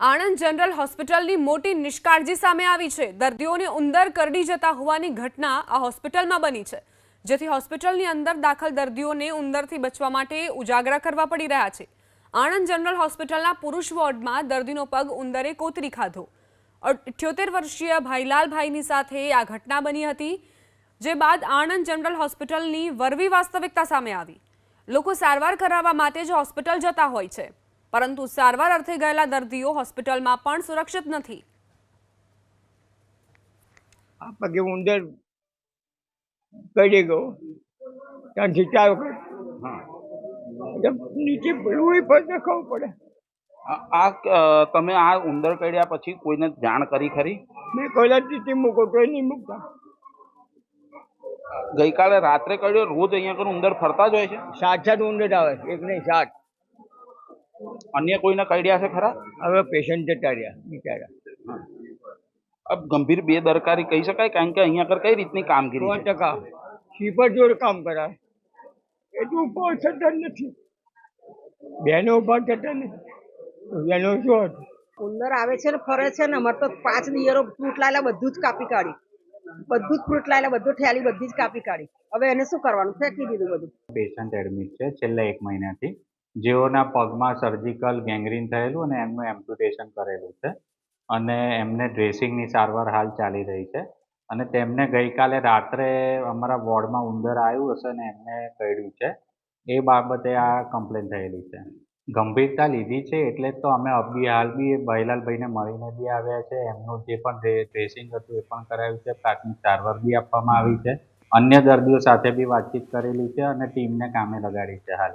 Anand general હોસ્પિટલની મોટી નિષ્કાળજી સામે આવી છે. દર્દીઓને ઉંદર કરડી જતા હોવાની ઘટના આ હોસ્પિટલમાં બની છે. જેથી હોસ્પિટલની અંદર દાખલ દર્દીઓને ઉંદરથી બચવા માટે ઉજાગરા કરવા પડી રહ્યા છે. આણંદ જનરલ હોસ્પિટલના પુરુષ વોર્ડમાં દર્દીનો પગ ઉંદરે કોતરી ખાધો. અઠ્યોતેર વર્ષીય ભાઈલાલભાઈની સાથે આ ઘટના બની હતી, જે બાદ આણંદ જનરલ હોસ્પિટલની વરવી વાસ્તવિકતા સામે આવી. લોકો સારવાર કરાવવા માટે જ હોસ્પિટલ જતા હોય છે. પરંતુ સારવાર અર્થે ગયેલા દર્દીઓ હોસ્પિટલમાં પણ સુરક્ષિત નથી. આ પગે ઉંદર કરી ગયો ત્યાંથી નીચે લોહી પર પડે. આ તમે આ ઉંદર કરડ્યા પછી કોઈને જાણ કરી ખરી? મેં કોઈલા ચીઠી મૂકો તો નહીં મૂકતા. ગઈકાલે રાત્રે કર્યો રોજ અહીંયા આગળ ઉંદર ફરતા જ હોય છે? સાત સાત ઉંદર આવે એક નહીં સાત. અન્ય કોઈને કરડ્યા છે ખરા? હવે પેશન્ટ જતા રહ્યા બિચારા. અબ ગંભીર બેદરકારી કહી શકાય? કારણ કે અહીંયા આગળ કઈ રીતની સો કામગીરી છે? ટકા. સ્વીપર જોડે કામ કરાય એટલું પણ થતા નથી. બહેનો ઊભા થતા નથી. બહેનો શું ઉંદર આવે છે ને ફરે છે ને અમારે તો પાંચ દિયરો ફ્રૂટ લાયેલા બધું જ કાપી કાઢી. બધું જ ફ્રૂટ લાયેલા બધું ઠેલી બધી જ કાપી કાઢી. હવે એને શું કરવાનું? ફેંકી દીધું બધું. પેશન્ટ એડમિટ છે છેલ્લા એક મહિનાથી. જેઓના પગમાં સર્જિકલ ગેંગ્રીન થયેલું અને એમનું એમ્પ્યુટેશન કરેલું છે. અને એમને ડ્રેસિંગની સારવાર હાલ ચાલી રહી છે. અને તેમને ગઈકાલે રાત્રે અમારા વોર્ડમાં ઉંદર આવ્યું હશે અને એમને કહ્યું છે. એ બાબતે આ કમ્પ્લેન થયેલી છે. ગંભીરતા લીધી છે એટલે તો અમે અબી હાલ બી ભાઈલાલભાઈને મળીને બી આવ્યા છે. એમનું જે પણ ડ્રેસિંગ હતું એ પણ કરાયું છે. પ્રાથમિક સારવાર બી આપવામાં આવી છે. અન્ય દર્દીઓ સાથે બી વાતચીત કરેલી છે અને ટીમને કામે લગાડી છે હાલ.